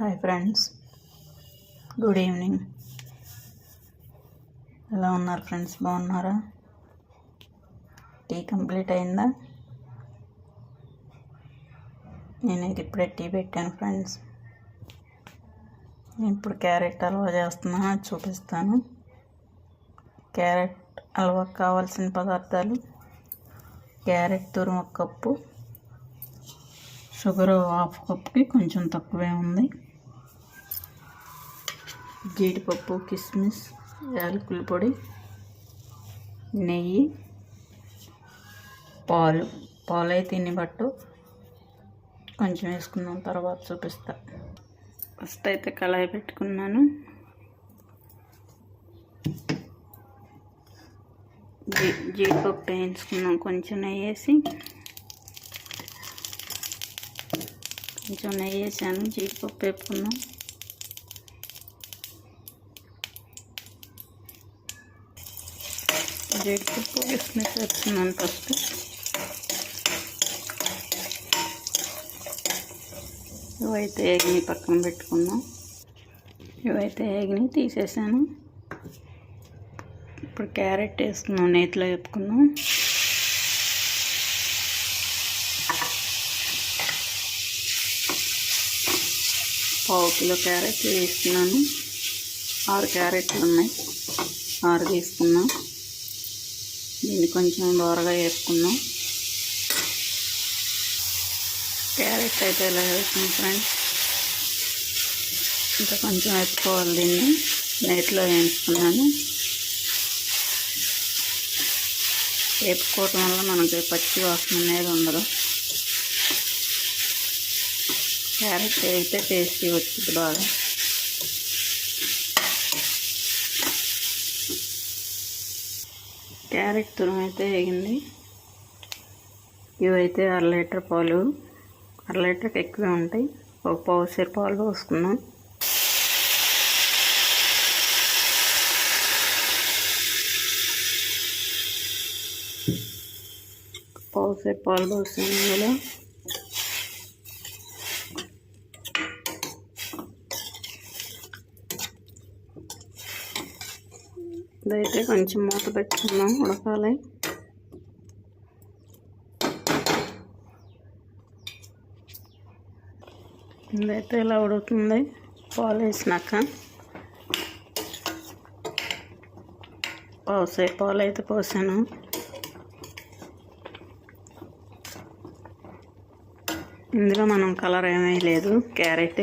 Hi friends. Good evening. ఎలా ఉన్నారు friends? బాగున్నారా? టీ కంప్లీట్ అయిందా? నేనైతే ఇప్పుడే టీ పెట్టాను ఫ్రెండ్స్. ఇప్పుడు క్యారెట్ హల్వా చేస్తున్నాను అది చూపిస్తాను. క్యారెట్ హల్వా కావాల్సిన పదార్థాలు. క్యారెట్ తురుము ఒక కప్పు. షుగర్ హాఫ్ కప్కి కొంచెం తక్కువే ఉంది. జీడిపప్పు కిస్మిస్ యాలకుల పొడి నెయ్యి పాలు. పాలు అయితే ఇన్ని పట్టు. కొంచెం వేసుకున్నాం తర్వాత చూపిస్తా. ఫస్ట్ అయితే కళాయి పెట్టుకున్నాను. జీడిపప్పు వేయించుకున్నాం. కొంచెం నెయ్యి వేసి కొంచెం నెయ్యి వేసాను జీడిపప్పు వేపుకున్నాం. జీడిపప్పు కిస్మిస్ వేస్తున్నాను ఫస్ట్. ఇవైతే ఎగ్ని పక్కన పెట్టుకున్నాం. ఇవైతే ఎగ్ని తీసేసాను. ఇప్పుడు క్యారెట్ వేస్తున్నాం నేతిలో వేపుకున్నాం. పావు కిలో క్యారెట్ వేస్తున్నాను. ఆరు క్యారెట్లు ఉన్నాయి. ఆరు తీసుకున్నాం. దీన్ని కొంచెం దోరగా వేసుకున్నాం. క్యారెట్ అయితే ఇలా వేసుకున్నాం ఫ్రెండ్స్? ఇంకా కొంచెం వేసుకోవాలి దీన్ని. నైట్లో వేయించుకున్నాను. వేపుకోవటం వల్ల మనకి పచ్చి వాసన అనేది ఉండదు. క్యారెట్ అయితే టేస్టీ వచ్చింది బాగా. క్యారెట్ తురుము అయితే వేగింది. ఇవైతే అర లీటర్ పాలు అర లీటర్కి ఎక్కువే ఉంటాయి. ఒక పావు సేపు పాలు పోసుకున్నాం పావు సేపు పాలు పోసాను ఇందులో. ఇదైతే కొంచెం మూత పెట్టుకుందాం ఉడకాలి. ఇదైతే ఇలా ఉడుకుతుంది. పాలు వేసినాక. పోసే పాలు అయితే పోసాను. ఇందులో మనం కలర్ ఏమీ లేదు. క్యారెట్